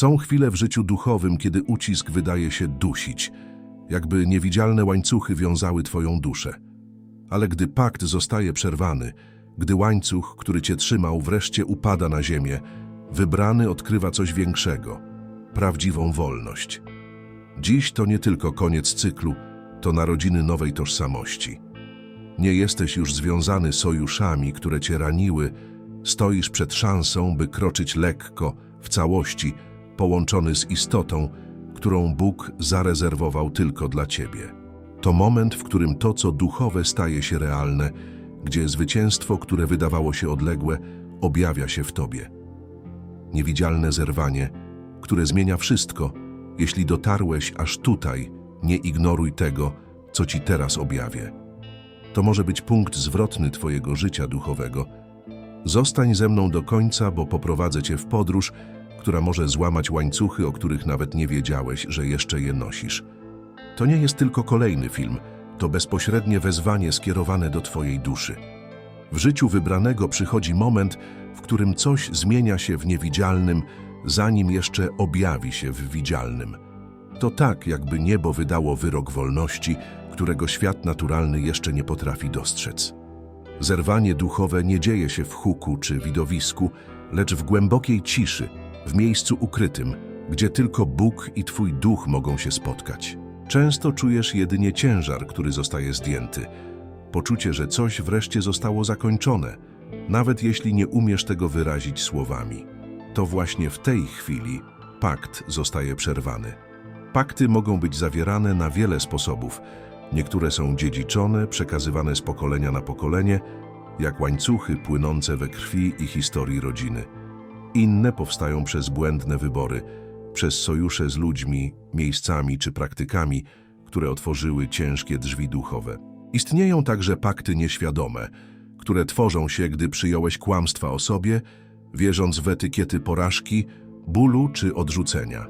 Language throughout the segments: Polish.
Są chwile w życiu duchowym, kiedy ucisk wydaje się dusić, jakby niewidzialne łańcuchy wiązały twoją duszę. Ale gdy pakt zostaje przerwany, gdy łańcuch, który cię trzymał, wreszcie upada na ziemię, wybrany odkrywa coś większego prawdziwą wolność. Dziś to nie tylko koniec cyklu, to narodziny nowej tożsamości. Nie jesteś już związany sojuszami, które cię raniły, stoisz przed szansą, by kroczyć lekko, w całości, połączony z istotą, którą Bóg zarezerwował tylko dla ciebie. To moment, w którym to, co duchowe, staje się realne, gdzie zwycięstwo, które wydawało się odległe, objawia się w tobie. Niewidzialne zerwanie, które zmienia wszystko. Jeśli dotarłeś aż tutaj, nie ignoruj tego, co ci teraz objawię. To może być punkt zwrotny twojego życia duchowego. Zostań ze mną do końca, bo poprowadzę cię w podróż, która może złamać łańcuchy, o których nawet nie wiedziałeś, że jeszcze je nosisz. To nie jest tylko kolejny film, to bezpośrednie wezwanie skierowane do twojej duszy. W życiu wybranego przychodzi moment, w którym coś zmienia się w niewidzialnym, zanim jeszcze objawi się w widzialnym. To tak, jakby niebo wydało wyrok wolności, którego świat naturalny jeszcze nie potrafi dostrzec. Zerwanie duchowe nie dzieje się w huku czy widowisku, lecz w głębokiej ciszy, w miejscu ukrytym, gdzie tylko Bóg i Twój duch mogą się spotkać. Często czujesz jedynie ciężar, który zostaje zdjęty, poczucie, że coś wreszcie zostało zakończone, nawet jeśli nie umiesz tego wyrazić słowami. To właśnie w tej chwili pakt zostaje przerwany. Pakty mogą być zawierane na wiele sposobów. Niektóre są dziedziczone, przekazywane z pokolenia na pokolenie, jak łańcuchy płynące we krwi i historii rodziny. Inne powstają przez błędne wybory, przez sojusze z ludźmi, miejscami czy praktykami, które otworzyły ciężkie drzwi duchowe. Istnieją także pakty nieświadome, które tworzą się, gdy przyjąłeś kłamstwa o sobie, wierząc w etykiety porażki, bólu czy odrzucenia.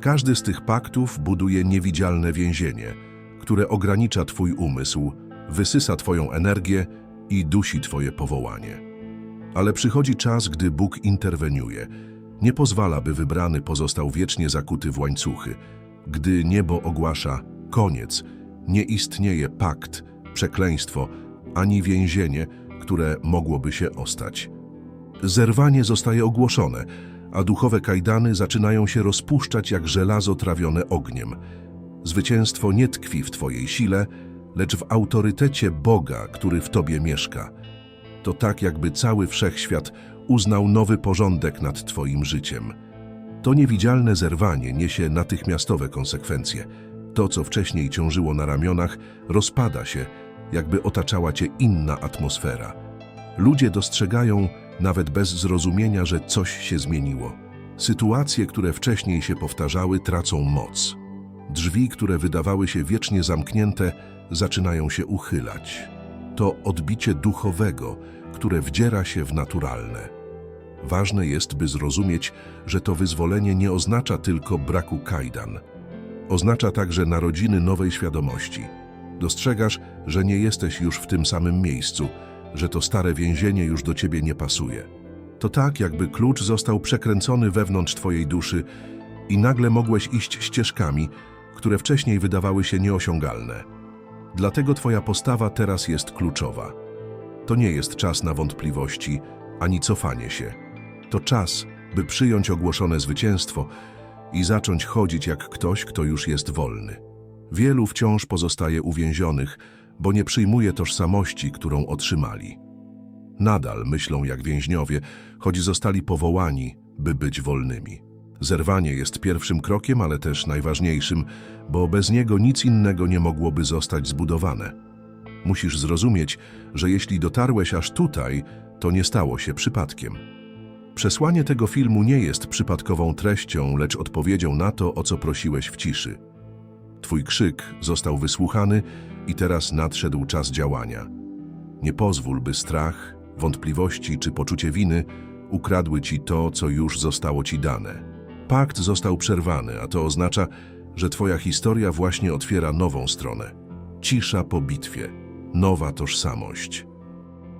Każdy z tych paktów buduje niewidzialne więzienie, które ogranicza Twój umysł, wysysa Twoją energię i dusi Twoje powołanie. Ale przychodzi czas, gdy Bóg interweniuje. Nie pozwala, by wybrany pozostał wiecznie zakuty w łańcuchy. Gdy niebo ogłasza koniec, nie istnieje pakt, przekleństwo, ani więzienie, które mogłoby się ostać. Zerwanie zostaje ogłoszone, a duchowe kajdany zaczynają się rozpuszczać jak żelazo trawione ogniem. Zwycięstwo nie tkwi w Twojej sile, lecz w autorytecie Boga, który w Tobie mieszka. To tak, jakby cały wszechświat uznał nowy porządek nad Twoim życiem. To niewidzialne zerwanie niesie natychmiastowe konsekwencje. To, co wcześniej ciążyło na ramionach, rozpada się, jakby otaczała Cię inna atmosfera. Ludzie dostrzegają, nawet bez zrozumienia, że coś się zmieniło. Sytuacje, które wcześniej się powtarzały, tracą moc. Drzwi, które wydawały się wiecznie zamknięte, zaczynają się uchylać. To odbicie duchowego, które wdziera się w naturalne. Ważne jest, by zrozumieć, że to wyzwolenie nie oznacza tylko braku kajdan. Oznacza także narodziny nowej świadomości. Dostrzegasz, że nie jesteś już w tym samym miejscu, że to stare więzienie już do ciebie nie pasuje. To tak, jakby klucz został przekręcony wewnątrz twojej duszy i nagle mogłeś iść ścieżkami, które wcześniej wydawały się nieosiągalne. Dlatego twoja postawa teraz jest kluczowa. To nie jest czas na wątpliwości ani cofanie się. To czas, by przyjąć ogłoszone zwycięstwo i zacząć chodzić jak ktoś, kto już jest wolny. Wielu wciąż pozostaje uwięzionych, bo nie przyjmuje tożsamości, którą otrzymali. Nadal myślą jak więźniowie, choć zostali powołani, by być wolnymi. Zerwanie jest pierwszym krokiem, ale też najważniejszym, bo bez niego nic innego nie mogłoby zostać zbudowane. Musisz zrozumieć, że jeśli dotarłeś aż tutaj, to nie stało się przypadkiem. Przesłanie tego filmu nie jest przypadkową treścią, lecz odpowiedzią na to, o co prosiłeś w ciszy. Twój krzyk został wysłuchany i teraz nadszedł czas działania. Nie pozwól, by strach, wątpliwości czy poczucie winy ukradły ci to, co już zostało ci dane. Pakt został przerwany, a to oznacza, że twoja historia właśnie otwiera nową stronę. Cisza po bitwie, nowa tożsamość.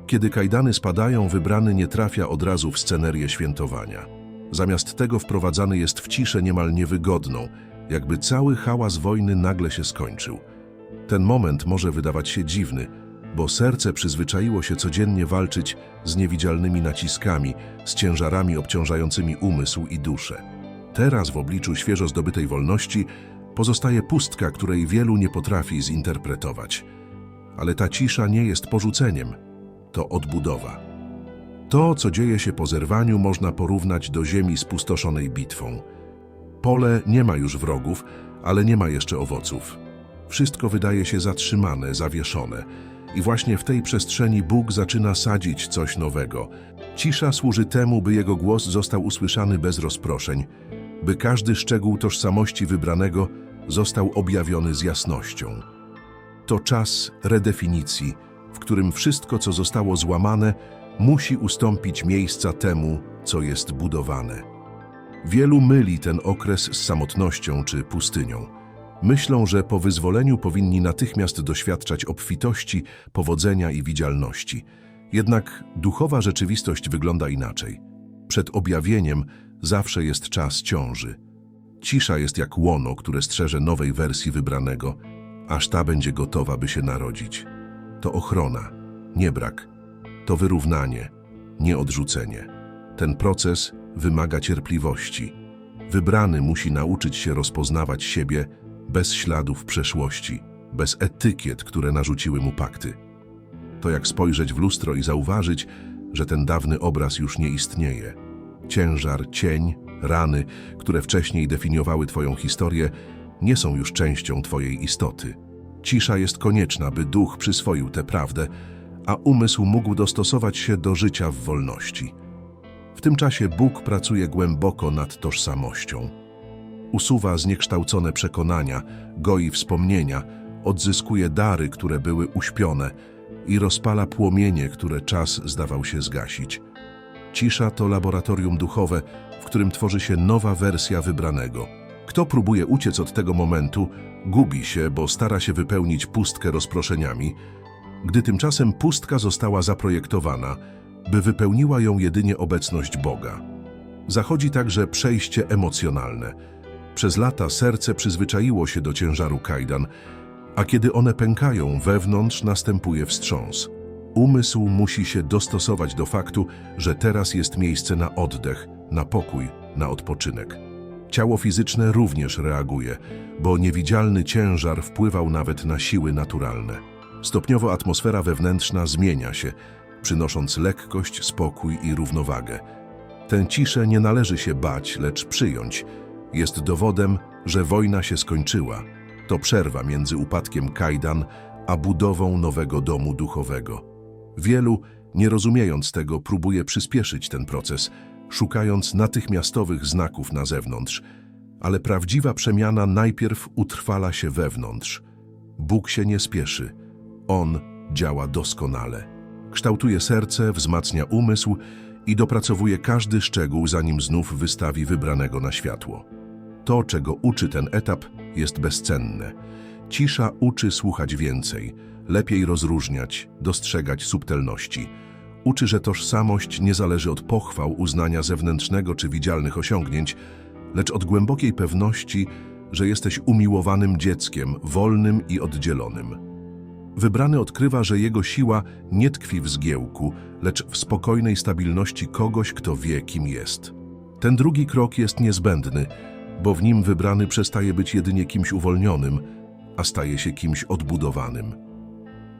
Kiedy kajdany spadają, wybrany nie trafia od razu w scenerię świętowania. Zamiast tego wprowadzany jest w ciszę niemal niewygodną, jakby cały hałas wojny nagle się skończył. Ten moment może wydawać się dziwny, bo serce przyzwyczaiło się codziennie walczyć z niewidzialnymi naciskami, z ciężarami obciążającymi umysł i duszę. Teraz w obliczu świeżo zdobytej wolności pozostaje pustka, której wielu nie potrafi zinterpretować. Ale ta cisza nie jest porzuceniem, to odbudowa. To, co dzieje się po zerwaniu, można porównać do ziemi spustoszonej bitwą. Pole nie ma już wrogów, ale nie ma jeszcze owoców. Wszystko wydaje się zatrzymane, zawieszone. I właśnie w tej przestrzeni Bóg zaczyna sadzić coś nowego. Cisza służy temu, by Jego głos został usłyszany bez rozproszeń, by każdy szczegół tożsamości wybranego został objawiony z jasnością. To czas redefinicji, w którym wszystko, co zostało złamane, musi ustąpić miejsca temu, co jest budowane. Wielu myli ten okres z samotnością czy pustynią. Myślą, że po wyzwoleniu powinni natychmiast doświadczać obfitości, powodzenia i widzialności. Jednak duchowa rzeczywistość wygląda inaczej. Przed objawieniem zawsze jest czas ciąży. Cisza jest jak łono, które strzeże nowej wersji wybranego, aż ta będzie gotowa, by się narodzić. To ochrona, nie brak. To wyrównanie, nie odrzucenie. Ten proces wymaga cierpliwości. Wybrany musi nauczyć się rozpoznawać siebie bez śladów przeszłości, bez etykiet, które narzuciły mu pakty. To jak spojrzeć w lustro i zauważyć, że ten dawny obraz już nie istnieje. Ciężar, cień, rany, które wcześniej definiowały Twoją historię, nie są już częścią Twojej istoty. Cisza jest konieczna, by duch przyswoił tę prawdę, a umysł mógł dostosować się do życia w wolności. W tym czasie Bóg pracuje głęboko nad tożsamością. Usuwa zniekształcone przekonania, goi wspomnienia, odzyskuje dary, które były uśpione i rozpala płomienie, które czas zdawał się zgasić. Cisza to laboratorium duchowe, w którym tworzy się nowa wersja wybranego. Kto próbuje uciec od tego momentu, gubi się, bo stara się wypełnić pustkę rozproszeniami, gdy tymczasem pustka została zaprojektowana, by wypełniła ją jedynie obecność Boga. Zachodzi także przejście emocjonalne. Przez lata serce przyzwyczaiło się do ciężaru kajdan, a kiedy one pękają, wewnątrz następuje wstrząs. Umysł musi się dostosować do faktu, że teraz jest miejsce na oddech, na pokój, na odpoczynek. Ciało fizyczne również reaguje, bo niewidzialny ciężar wpływał nawet na siły naturalne. Stopniowo atmosfera wewnętrzna zmienia się, przynosząc lekkość, spokój i równowagę. Tę ciszę nie należy się bać, lecz przyjąć. Jest dowodem, że wojna się skończyła. To przerwa między upadkiem kajdan a budową nowego domu duchowego. Wielu, nie rozumiejąc tego, próbuje przyspieszyć ten proces, szukając natychmiastowych znaków na zewnątrz, ale prawdziwa przemiana najpierw utrwala się wewnątrz. Bóg się nie spieszy. On działa doskonale. Kształtuje serce, wzmacnia umysł i dopracowuje każdy szczegół, zanim znów wystawi wybranego na światło. To, czego uczy ten etap, jest bezcenne. Cisza uczy słuchać więcej, lepiej rozróżniać, dostrzegać subtelności. Uczy, że tożsamość nie zależy od pochwał, uznania zewnętrznego czy widzialnych osiągnięć, lecz od głębokiej pewności, że jesteś umiłowanym dzieckiem, wolnym i oddzielonym. Wybrany odkrywa, że jego siła nie tkwi w zgiełku, lecz w spokojnej stabilności kogoś, kto wie, kim jest. Ten drugi krok jest niezbędny, bo w nim wybrany przestaje być jedynie kimś uwolnionym, a staje się kimś odbudowanym.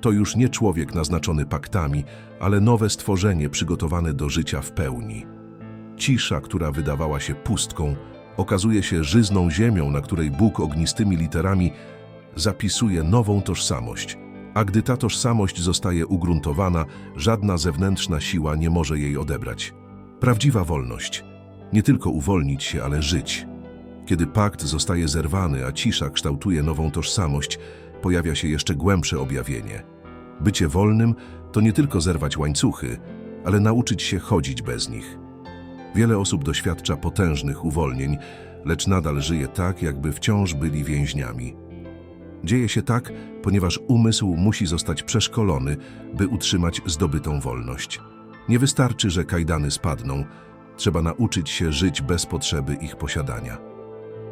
To już nie człowiek naznaczony paktami, ale nowe stworzenie przygotowane do życia w pełni. Cisza, która wydawała się pustką, okazuje się żyzną ziemią, na której Bóg ognistymi literami zapisuje nową tożsamość. A gdy ta tożsamość zostaje ugruntowana, żadna zewnętrzna siła nie może jej odebrać. Prawdziwa wolność. Nie tylko uwolnić się, ale żyć. Kiedy pakt zostaje zerwany, a cisza kształtuje nową tożsamość, pojawia się jeszcze głębsze objawienie. Bycie wolnym to nie tylko zerwać łańcuchy, ale nauczyć się chodzić bez nich. Wiele osób doświadcza potężnych uwolnień, lecz nadal żyje tak, jakby wciąż byli więźniami. Dzieje się tak, ponieważ umysł musi zostać przeszkolony, by utrzymać zdobytą wolność. Nie wystarczy, że kajdany spadną, trzeba nauczyć się żyć bez potrzeby ich posiadania.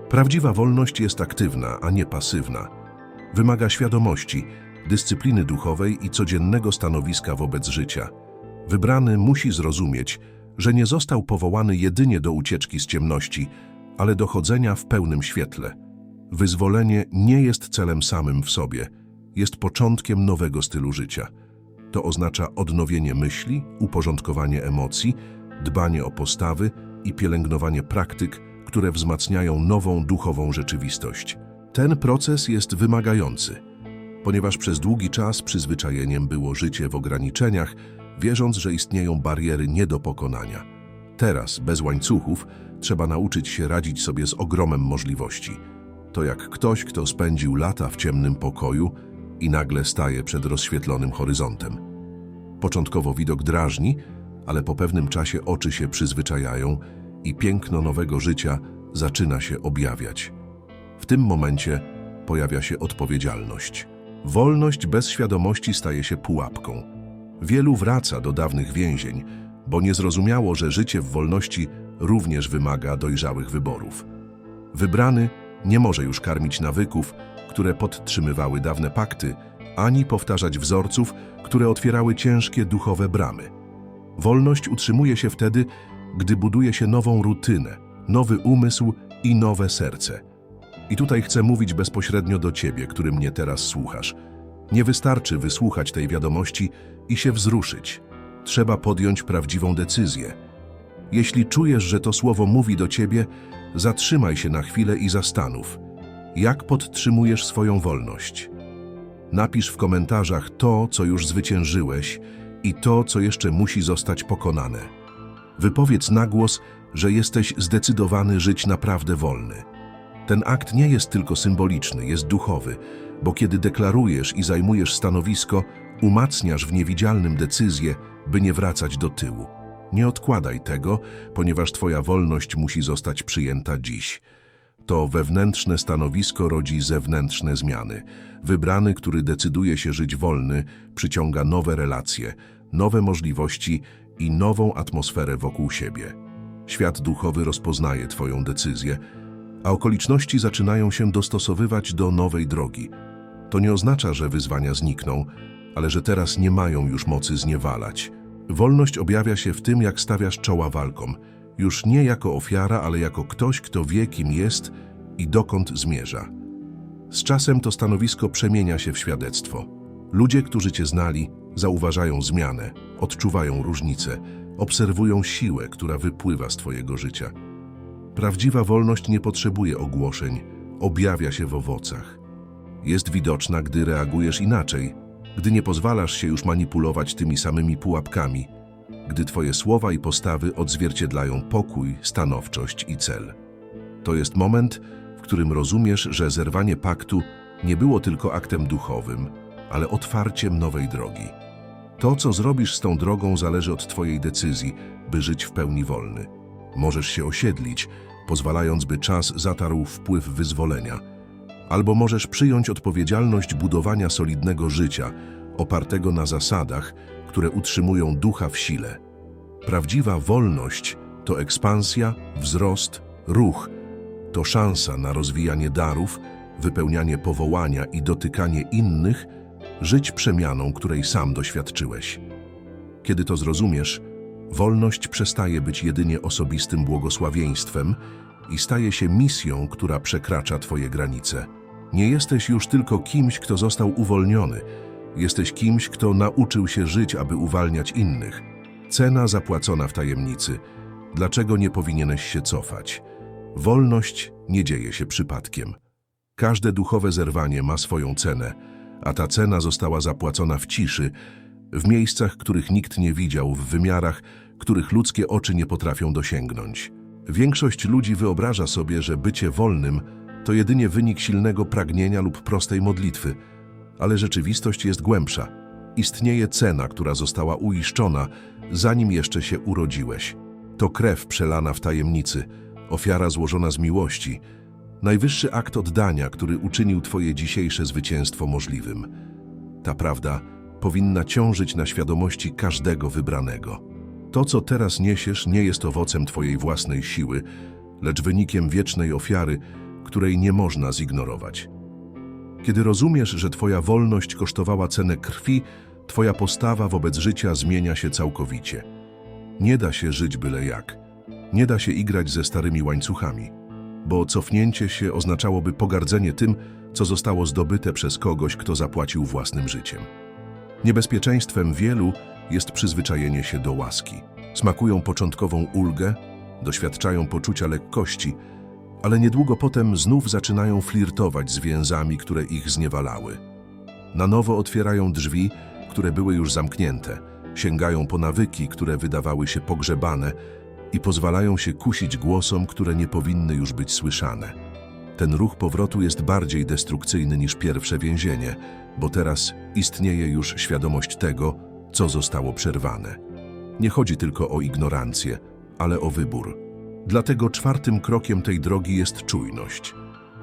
Prawdziwa wolność jest aktywna, a nie pasywna. Wymaga świadomości, dyscypliny duchowej i codziennego stanowiska wobec życia. Wybrany musi zrozumieć, że nie został powołany jedynie do ucieczki z ciemności, ale do chodzenia w pełnym świetle. Wyzwolenie nie jest celem samym w sobie, jest początkiem nowego stylu życia. To oznacza odnowienie myśli, uporządkowanie emocji, dbanie o postawy i pielęgnowanie praktyk, które wzmacniają nową duchową rzeczywistość. Ten proces jest wymagający, ponieważ przez długi czas przyzwyczajeniem było życie w ograniczeniach, wierząc, że istnieją bariery nie do pokonania. Teraz, bez łańcuchów, trzeba nauczyć się radzić sobie z ogromem możliwości. To jak ktoś, kto spędził lata w ciemnym pokoju i nagle staje przed rozświetlonym horyzontem. Początkowo widok drażni, ale po pewnym czasie oczy się przyzwyczajają i piękno nowego życia zaczyna się objawiać. W tym momencie pojawia się odpowiedzialność. Wolność bez świadomości staje się pułapką. Wielu wraca do dawnych więzień, bo nie zrozumiało, że życie w wolności również wymaga dojrzałych wyborów. Wybrany nie może już karmić nawyków, które podtrzymywały dawne pakty, ani powtarzać wzorców, które otwierały ciężkie duchowe bramy. Wolność utrzymuje się wtedy, gdy buduje się nową rutynę, nowy umysł i nowe serce. I tutaj chcę mówić bezpośrednio do Ciebie, który mnie teraz słuchasz. Nie wystarczy wysłuchać tej wiadomości i się wzruszyć. Trzeba podjąć prawdziwą decyzję. Jeśli czujesz, że to słowo mówi do Ciebie, zatrzymaj się na chwilę i zastanów. Jak podtrzymujesz swoją wolność? Napisz w komentarzach to, co już zwyciężyłeś i to, co jeszcze musi zostać pokonane. Wypowiedz na głos, że jesteś zdecydowany żyć naprawdę wolny. Ten akt nie jest tylko symboliczny, jest duchowy, bo kiedy deklarujesz i zajmujesz stanowisko, umacniasz w niewidzialnym decyzję, by nie wracać do tyłu. Nie odkładaj tego, ponieważ Twoja wolność musi zostać przyjęta dziś. To wewnętrzne stanowisko rodzi zewnętrzne zmiany. Wybrany, który decyduje się żyć wolny, przyciąga nowe relacje, nowe możliwości i nową atmosferę wokół siebie. Świat duchowy rozpoznaje Twoją decyzję, a okoliczności zaczynają się dostosowywać do nowej drogi. To nie oznacza, że wyzwania znikną, ale że teraz nie mają już mocy zniewalać. Wolność objawia się w tym, jak stawiasz czoła walkom, już nie jako ofiara, ale jako ktoś, kto wie, kim jest i dokąd zmierza. Z czasem to stanowisko przemienia się w świadectwo. Ludzie, którzy Cię znali, zauważają zmianę, odczuwają różnicę, obserwują siłę, która wypływa z Twojego życia. Prawdziwa wolność nie potrzebuje ogłoszeń, objawia się w owocach. Jest widoczna, gdy reagujesz inaczej, gdy nie pozwalasz się już manipulować tymi samymi pułapkami, gdy Twoje słowa i postawy odzwierciedlają pokój, stanowczość i cel. To jest moment, w którym rozumiesz, że zerwanie paktu nie było tylko aktem duchowym, ale otwarciem nowej drogi. To, co zrobisz z tą drogą, zależy od Twojej decyzji, by żyć w pełni wolny. Możesz się osiedlić, pozwalając, by czas zatarł wpływ wyzwolenia. Albo możesz przyjąć odpowiedzialność budowania solidnego życia, opartego na zasadach, które utrzymują ducha w sile. Prawdziwa wolność to ekspansja, wzrost, ruch. To szansa na rozwijanie darów, wypełnianie powołania i dotykanie innych, żyć przemianą, której sam doświadczyłeś. Kiedy to zrozumiesz, wolność przestaje być jedynie osobistym błogosławieństwem i staje się misją, która przekracza Twoje granice. Nie jesteś już tylko kimś, kto został uwolniony, jesteś kimś, kto nauczył się żyć, aby uwalniać innych. Cena zapłacona w tajemnicy. Dlaczego nie powinieneś się cofać? Wolność nie dzieje się przypadkiem. Każde duchowe zerwanie ma swoją cenę, a ta cena została zapłacona w ciszy, w miejscach, których nikt nie widział, w wymiarach, których ludzkie oczy nie potrafią dosięgnąć. Większość ludzi wyobraża sobie, że bycie wolnym to jedynie wynik silnego pragnienia lub prostej modlitwy, ale rzeczywistość jest głębsza. Istnieje cena, która została uiszczona, zanim jeszcze się urodziłeś. To krew przelana w tajemnicy, ofiara złożona z miłości, najwyższy akt oddania, który uczynił Twoje dzisiejsze zwycięstwo możliwym. Ta prawda powinna ciążyć na świadomości każdego wybranego. To, co teraz niesiesz, nie jest owocem Twojej własnej siły, lecz wynikiem wiecznej ofiary, której nie można zignorować. Kiedy rozumiesz, że Twoja wolność kosztowała cenę krwi, Twoja postawa wobec życia zmienia się całkowicie. Nie da się żyć byle jak. Nie da się igrać ze starymi łańcuchami, bo cofnięcie się oznaczałoby pogardzenie tym, co zostało zdobyte przez kogoś, kto zapłacił własnym życiem. Niebezpieczeństwem wielu jest przyzwyczajenie się do łaski. Smakują początkową ulgę, doświadczają poczucia lekkości, ale niedługo potem znów zaczynają flirtować z więzami, które ich zniewalały. Na nowo otwierają drzwi, które były już zamknięte, sięgają po nawyki, które wydawały się pogrzebane i pozwalają się kusić głosom, które nie powinny już być słyszane. Ten ruch powrotu jest bardziej destrukcyjny niż pierwsze więzienie, bo teraz istnieje już świadomość tego, co zostało przerwane. Nie chodzi tylko o ignorancję, ale o wybór. Dlatego czwartym krokiem tej drogi jest czujność.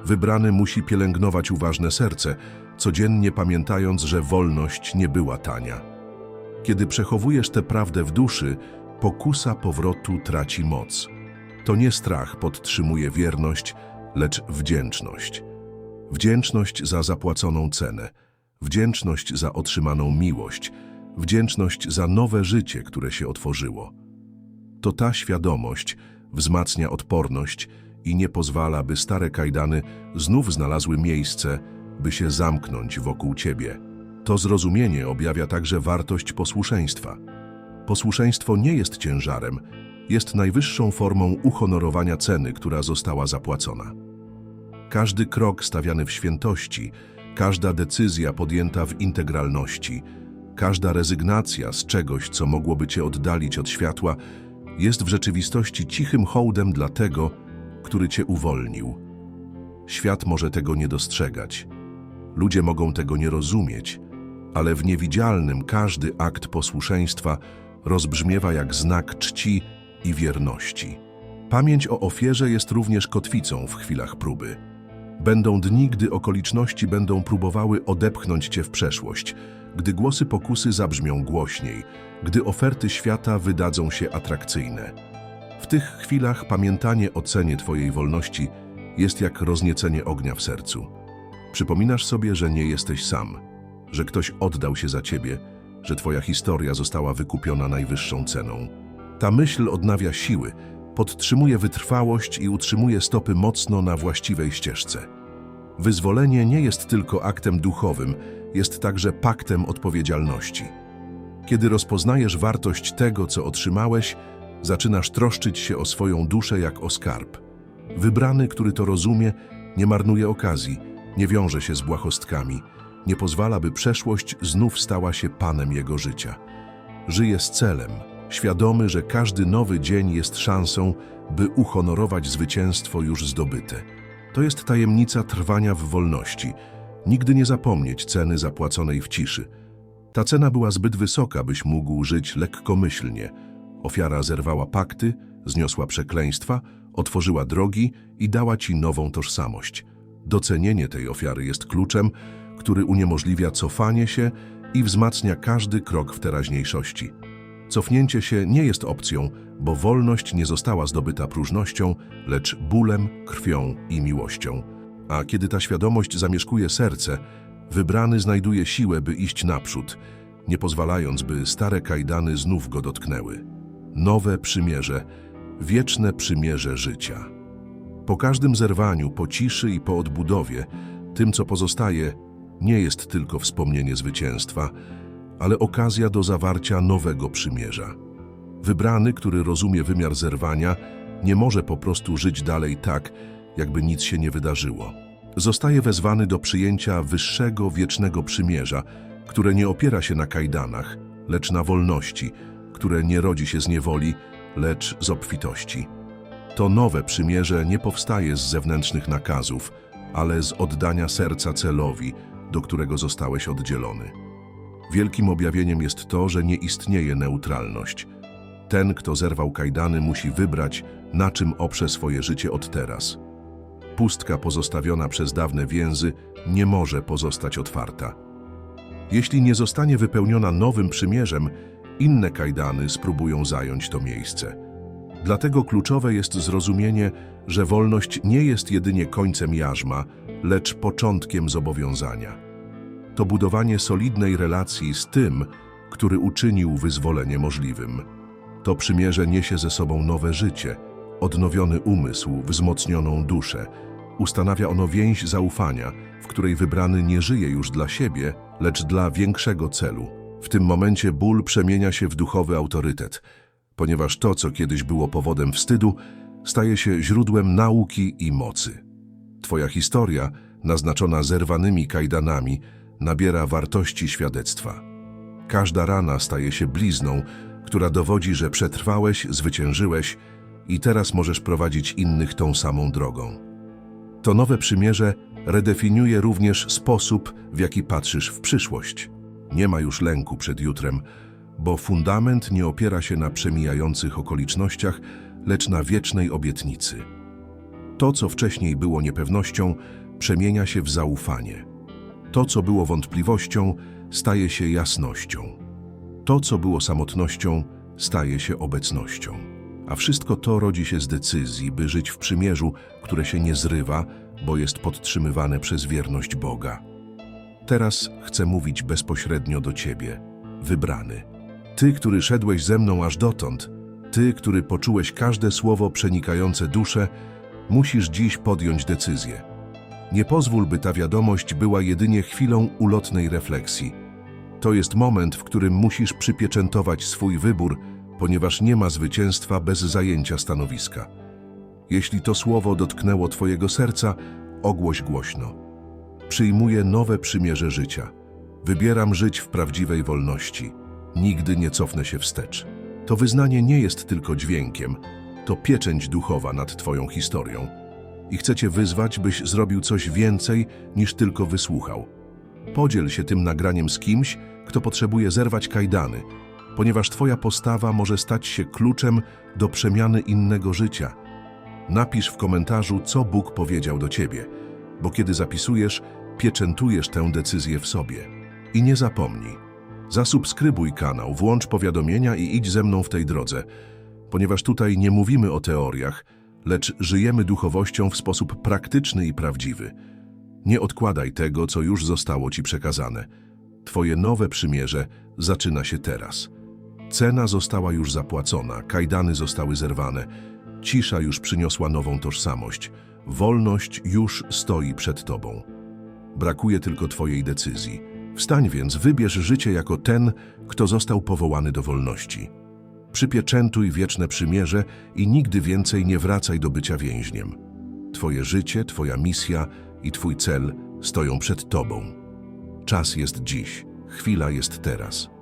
Wybrany musi pielęgnować uważne serce, codziennie pamiętając, że wolność nie była tania. Kiedy przechowujesz tę prawdę w duszy, pokusa powrotu traci moc. To nie strach podtrzymuje wierność, lecz wdzięczność. Wdzięczność za zapłaconą cenę, wdzięczność za otrzymaną miłość, wdzięczność za nowe życie, które się otworzyło. To ta świadomość wzmacnia odporność i nie pozwala, by stare kajdany znów znalazły miejsce, by się zamknąć wokół ciebie. To zrozumienie objawia także wartość posłuszeństwa. Posłuszeństwo nie jest ciężarem, jest najwyższą formą uhonorowania ceny, która została zapłacona. Każdy krok stawiany w świętości, każda decyzja podjęta w integralności, każda rezygnacja z czegoś, co mogłoby cię oddalić od światła, jest w rzeczywistości cichym hołdem dla tego, który cię uwolnił. Świat może tego nie dostrzegać. Ludzie mogą tego nie rozumieć, ale w niewidzialnym każdy akt posłuszeństwa rozbrzmiewa jak znak czci i wierności. Pamięć o ofierze jest również kotwicą w chwilach próby. Będą dni, gdy okoliczności będą próbowały odepchnąć cię w przeszłość, gdy głosy pokusy zabrzmią głośniej, gdy oferty świata wydadzą się atrakcyjne. W tych chwilach pamiętanie o cenie Twojej wolności jest jak rozniecenie ognia w sercu. Przypominasz sobie, że nie jesteś sam, że ktoś oddał się za Ciebie, że Twoja historia została wykupiona najwyższą ceną. Ta myśl odnawia siły, podtrzymuje wytrwałość i utrzymuje stopy mocno na właściwej ścieżce. Wyzwolenie nie jest tylko aktem duchowym, jest także paktem odpowiedzialności. Kiedy rozpoznajesz wartość tego, co otrzymałeś, zaczynasz troszczyć się o swoją duszę jak o skarb. Wybrany, który to rozumie, nie marnuje okazji, nie wiąże się z błahostkami, nie pozwala, by przeszłość znów stała się panem jego życia. Żyje z celem, świadomy, że każdy nowy dzień jest szansą, by uhonorować zwycięstwo już zdobyte. To jest tajemnica trwania w wolności. Nigdy nie zapomnieć ceny zapłaconej w ciszy. Ta cena była zbyt wysoka, byś mógł żyć lekkomyślnie. Ofiara zerwała pakty, zniosła przekleństwa, otworzyła drogi i dała ci nową tożsamość. Docenienie tej ofiary jest kluczem, który uniemożliwia cofanie się i wzmacnia każdy krok w teraźniejszości. Cofnięcie się nie jest opcją, bo wolność nie została zdobyta próżnością, lecz bólem, krwią i miłością. A kiedy ta świadomość zamieszkuje serce, wybrany znajduje siłę, by iść naprzód, nie pozwalając, by stare kajdany znów go dotknęły. Nowe przymierze, wieczne przymierze życia. Po każdym zerwaniu, po ciszy i po odbudowie, tym, co pozostaje, nie jest tylko wspomnienie zwycięstwa, ale okazja do zawarcia nowego przymierza. Wybrany, który rozumie wymiar zerwania, nie może po prostu żyć dalej tak, jakby nic się nie wydarzyło. Zostaje wezwany do przyjęcia wyższego, wiecznego przymierza, które nie opiera się na kajdanach, lecz na wolności, które nie rodzi się z niewoli, lecz z obfitości. To nowe przymierze nie powstaje z zewnętrznych nakazów, ale z oddania serca celowi, do którego zostałeś oddzielony. Wielkim objawieniem jest to, że nie istnieje neutralność. Ten, kto zerwał kajdany, musi wybrać, na czym oprze swoje życie od teraz. Pustka pozostawiona przez dawne więzy nie może pozostać otwarta. Jeśli nie zostanie wypełniona nowym przymierzem, inne kajdany spróbują zająć to miejsce. Dlatego kluczowe jest zrozumienie, że wolność nie jest jedynie końcem jarzma, lecz początkiem zobowiązania. To budowanie solidnej relacji z tym, który uczynił wyzwolenie możliwym. To przymierze niesie ze sobą nowe życie, odnowiony umysł, wzmocnioną duszę. Ustanawia ono więź zaufania, w której wybrany nie żyje już dla siebie, lecz dla większego celu. W tym momencie ból przemienia się w duchowy autorytet, ponieważ to, co kiedyś było powodem wstydu, staje się źródłem nauki i mocy. Twoja historia, naznaczona zerwanymi kajdanami, nabiera wartości świadectwa. Każda rana staje się blizną, która dowodzi, że przetrwałeś, zwyciężyłeś i teraz możesz prowadzić innych tą samą drogą. To nowe przymierze redefiniuje również sposób, w jaki patrzysz w przyszłość. Nie ma już lęku przed jutrem, bo fundament nie opiera się na przemijających okolicznościach, lecz na wiecznej obietnicy. To, co wcześniej było niepewnością, przemienia się w zaufanie. To, co było wątpliwością, staje się jasnością. To, co było samotnością, staje się obecnością. A wszystko to rodzi się z decyzji, by żyć w przymierzu, które się nie zrywa, bo jest podtrzymywane przez wierność Boga. Teraz chcę mówić bezpośrednio do Ciebie, wybrany. Ty, który szedłeś ze mną aż dotąd, Ty, który poczułeś każde słowo przenikające duszę, musisz dziś podjąć decyzję. Nie pozwól, by ta wiadomość była jedynie chwilą ulotnej refleksji. To jest moment, w którym musisz przypieczętować swój wybór, ponieważ nie ma zwycięstwa bez zajęcia stanowiska. Jeśli to słowo dotknęło Twojego serca, ogłoś głośno. Przyjmuję nowe przymierze życia. Wybieram żyć w prawdziwej wolności. Nigdy nie cofnę się wstecz. To wyznanie nie jest tylko dźwiękiem, to pieczęć duchowa nad Twoją historią. I chcę Cię wyzwać, byś zrobił coś więcej niż tylko wysłuchał. Podziel się tym nagraniem z kimś, kto potrzebuje zerwać kajdany, ponieważ Twoja postawa może stać się kluczem do przemiany innego życia. Napisz w komentarzu, co Bóg powiedział do Ciebie, bo kiedy zapisujesz, pieczętujesz tę decyzję w sobie. I nie zapomnij, zasubskrybuj kanał, włącz powiadomienia i idź ze mną w tej drodze, ponieważ tutaj nie mówimy o teoriach, lecz żyjemy duchowością w sposób praktyczny i prawdziwy. Nie odkładaj tego, co już zostało Ci przekazane. Twoje nowe przymierze zaczyna się teraz. Cena została już zapłacona, kajdany zostały zerwane, cisza już przyniosła nową tożsamość, wolność już stoi przed Tobą. Brakuje tylko Twojej decyzji. Wstań więc, wybierz życie jako ten, kto został powołany do wolności. Przypieczętuj wieczne przymierze i nigdy więcej nie wracaj do bycia więźniem. Twoje życie, Twoja misja i Twój cel stoją przed Tobą. Czas jest dziś, chwila jest teraz.